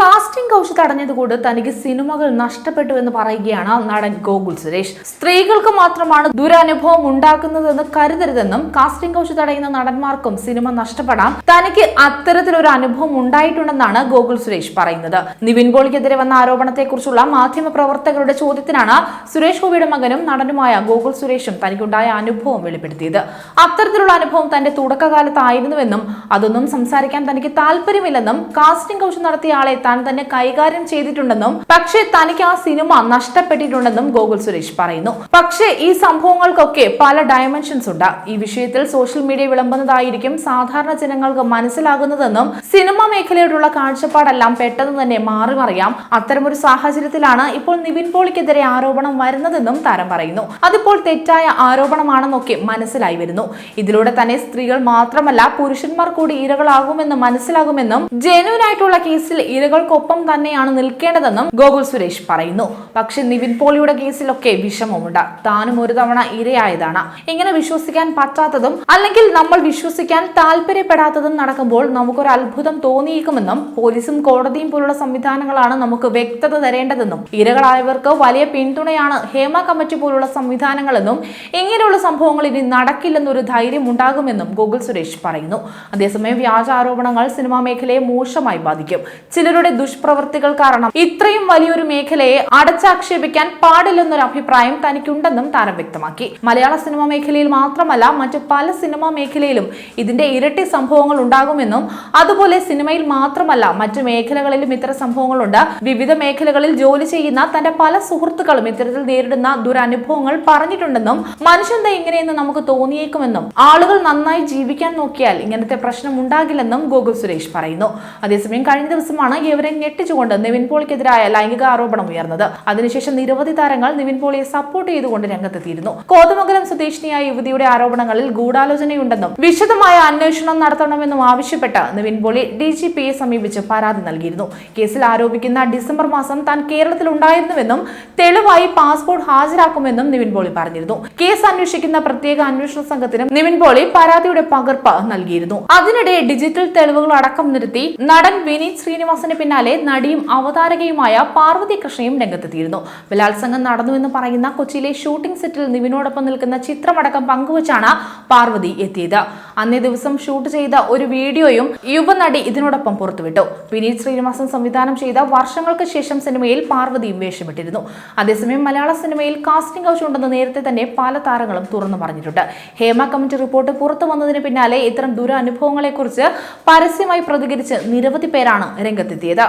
Casting couch തടഞ്ഞതുകൊണ്ട് തനിക്ക് സിനിമകൾ നഷ്ടപ്പെട്ടു എന്ന് പറയുകയാണ് നടൻ ഗോകുൽ സുരേഷ്. സ്ത്രീകൾക്ക് മാത്രമാണ് ദുരനുഭവം ഉണ്ടാക്കുന്നതെന്ന് കരുതരുതെന്നും കാസ്റ്റിംഗ് കൗച്ച് തടയുന്ന നടന്മാർക്കും സിനിമ നഷ്ടപ്പെടാം. തനിക്ക് അത്തരത്തിലൊരു അനുഭവം ഉണ്ടായിട്ടുണ്ടെന്നാണ് ഗോകുൽ സുരേഷ് പറയുന്നത്. നിവിൻ പോളിക്കെതിരെ വന്ന ആരോപണത്തെക്കുറിച്ചുള്ള മാധ്യമ പ്രവർത്തകരുടെ ചോദ്യത്തിനാണ് സുരേഷ് ഗോപിയുടെ മകനും നടനുമായ ഗോകുൽ സുരേഷും തനിക്കുണ്ടായ അനുഭവം വെളിപ്പെടുത്തിയത്. അത്തരത്തിലുള്ള അനുഭവം തന്റെ തുടക്കകാലത്തായിരുന്നുവെന്നും അതൊന്നും സംസാരിക്കാൻ തനിക്ക് താല്പര്യമില്ലെന്നും കാസ്റ്റിംഗ് കൗച്ച് നടത്തിയ ആളെ താൻ തന്നെ കൈകാര്യം ചെയ്തിട്ടുണ്ടെന്നും പക്ഷേ തനിക്ക് ആ സിനിമ നഷ്ടപ്പെട്ടിട്ടുണ്ടെന്നും ഗോകുൽ സുരേഷ് പറയുന്നു. പക്ഷേ ഈ സംഭവങ്ങൾക്കൊക്കെ പല ഡയമെൻഷൻസ് ഉണ്ട്. ഈ വിഷയത്തിൽ സോഷ്യൽ മീഡിയ വിളമ്പുന്നതായിരിക്കും സാധാരണ ജനങ്ങൾക്ക് മനസ്സിലാകുന്നതെന്നും സിനിമ മേഖലയോടുള്ള കാഴ്ചപ്പാടെല്ലാം പെട്ടെന്ന് തന്നെ മാറി മറിയാം അത്തരമൊരു സാഹചര്യത്തിലാണ് ഇപ്പോൾ നിവിൻ പോളിക്കെതിരെ ആരോപണം വരുന്നതെന്നും താരം പറയുന്നു. അതിപ്പോൾ തെറ്റായ ആരോപണമാണെന്നൊക്കെ മനസ്സിലായി വരുന്നു. ഇതിലൂടെ തന്നെ സ്ത്രീകൾ മാത്രമല്ല പുരുഷന്മാർ കൂടി ഇരകളാകുമെന്ന് മനസ്സിലാകുമെന്നും ജെന്യൂൻ ആയിട്ടുള്ള കേസിൽ ഇരകൾക്കൊപ്പം തന്നെയാണ് നിൽക്കേണ്ടതെന്നും ഗോകുൽ സുരേഷ് പറയുന്നു. പക്ഷെ നിവിൻ പോളിയുടെ കേസിലൊക്കെ വിഷമമുണ്ട്. താനും ഒരു തവണ ഇരയായതാണ്. ഇങ്ങനെ വിശ്വസിക്കാൻ പറ്റാത്തതും അല്ലെങ്കിൽ നമ്മൾ വിശ്വസിക്കാൻ താല്പര്യപ്പെടാത്തതും നടക്കുമ്പോൾ നമുക്കൊരു അത്ഭുതം തോന്നിയേക്കുമെന്നും പോലീസും കോടതിയും പോലുള്ള സംവിധാനങ്ങളാണ് നമുക്ക് വ്യക്തത തരേണ്ടതെന്നും ഇരകളായവർക്ക് വലിയ പിന്തുണയാണ് ഹേമ കമ്മിറ്റി പോലുള്ള സംവിധാനങ്ങളെന്നും ഇങ്ങനെയുള്ള സംഭവങ്ങൾ ഇനി നടക്കില്ലെന്നൊരു ധൈര്യം ഉണ്ടാകുമെന്നും ഗോകുൽ സുരേഷ് പറയുന്നു. അതേസമയം വ്യാജ ആരോപണങ്ങൾ സിനിമാ മേഖലയെ മോശമായി ബാധിക്കും. ചിലരുടെ ദുഷ്പ്രവൃത്തികൾ കാരണം ഇത്രയും വലിയൊരു മേഖലയെ അടച്ചാക്ഷേപിക്കാൻ പാടില്ലെന്നൊരു അഭിപ്രായം തനിക്കുണ്ടെന്നും താരം വ്യക്തമാക്കി. മലയാള സിനിമാ മേഖലയിൽ മാത്രമല്ല മറ്റ് പല സിനിമാ മേഖലയിലും ഇതിന്റെ ഇരട്ടി സംഭവങ്ങൾ ഉണ്ടാകുമെന്നും അതുപോലെ സിനിമയിൽ മാത്രമല്ല മറ്റു മേഖലകളിലും ഇത്തരം സംഭവങ്ങളുണ്ട്. വിവിധ മേഖലകളിൽ ജോലി ചെയ്യുന്ന തന്റെ പല സുഹൃത്തുക്കളും ഇത്തരത്തിൽ നേരിടുന്ന ദുരനുഭവങ്ങൾ പറഞ്ഞിട്ടുണ്ടെന്നും മനുഷ്യന്താ ഇങ്ങനെയെന്ന് നമുക്ക് തോന്നിയേക്കുമെന്നും ആളുകൾ നന്നായി ജീവിക്കാൻ നോക്കിയാൽ ഇങ്ങനത്തെ പ്രശ്നം ഉണ്ടാകില്ലെന്നും ഗോകുൽ സുരേഷ് പറയുന്നു. അതേസമയം കഴിഞ്ഞ ദിവസമാണ് ഇവരെ ഞെട്ടിച്ചുകൊണ്ട് നിവിൻ പോളിക്കെതിരായ ലൈംഗിക ആരോപണം ഉയർന്നത്. അതിനുശേഷം നിരവധി താരങ്ങൾ നിവിൻ പോളിയെ സപ്പോർട്ട് ചെയ്തുകൊണ്ട് രംഗത്തെത്തിയിരുന്നു. കോതമംഗലം സ്വദേശിനിയായ യുവതിയുടെ ആരോപണങ്ങളിൽ ഗൂഢാലോചനയുണ്ടെന്നും വിശദമായ അന്വേഷണം നടത്തണമെന്നും ആവശ്യപ്പെട്ട് നിവിൻ പോളി ഡി ജി പിയെ സമീപിച്ച് പരാതി നൽകിയിരുന്നു. കേസിൽ ആരോപിക്കുന്ന ഡിസംബർ മാസം താൻ കേരളത്തിൽ ഉണ്ടായിരുന്നുവെന്നും തെളിവായി പാസ്പോർട്ട് ഹാജരാക്കുമെന്നും നിവിൻ പോളി പറഞ്ഞിരുന്നു. കേസ് അന്വേഷിക്കുന്ന പ്രത്യേക അന്വേഷണ സംഘത്തിനും നിവിൻ പോളി പരാതിയുടെ പകർപ്പ് നൽകിയിരുന്നു. അതിനിടെ ഡിജിറ്റൽ തെളിവുകൾ അടക്കം നിർത്തി നടൻ വിനീത് ശ്രീനിവാസന് പിന്നാലെ നടിയും അവതാരകയുമായ പാർവതി കൃഷ്ണയും രംഗത്തെത്തിയിരുന്നു. ബലാത്സംഗം നടന്നുവെന്ന് പറയുന്ന കൊച്ചിയിലെ ഷൂട്ടിംഗ് സെറ്റിൽ നിവിനോടൊപ്പം നിൽക്കുന്ന ചിത്രമടക്കം പങ്കുവച്ചാണ് പാർവതി എത്തിയത്. അന്നേ ദിവസം ഷൂട്ട് ചെയ്ത ഒരു വീഡിയോയും യുവനടി ഇതിനോടൊപ്പം പുറത്തുവിട്ടു. വിനീത് ശ്രീനിവാസൻ സംവിധാനം ചെയ്ത വർഷങ്ങൾക്ക് ശേഷം സിനിമയിൽ പാർവതിയും വേഷമിട്ടിരുന്നു. അതേസമയം മലയാള സിനിമയിൽ കാസ്റ്റിംഗ് കൗച്ച് ഉണ്ടെന്ന് നേരത്തെ തന്നെ പല താരങ്ങളും തുറന്നു പറഞ്ഞിട്ടുണ്ട്. ഹേമ കമ്മിറ്റി റിപ്പോർട്ട് പുറത്തു വന്നതിന് പിന്നാലെ ഇത്തരം ദുരനുഭവങ്ങളെക്കുറിച്ച് പരസ്യമായി പ്രതികരിച്ച് നിരവധി പേരാണ് രംഗത്തെത്തിയത്.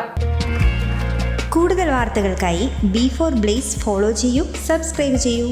കൂടുതൽ വാർത്തകൾക്കായി ബി ഫോർ ബ്ലേസ് ഫോളോ ചെയ്യൂ സബ്സ്ക്രൈബ് ചെയ്യൂ.